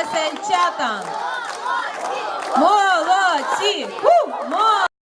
весельчата. Молодці! Молодці!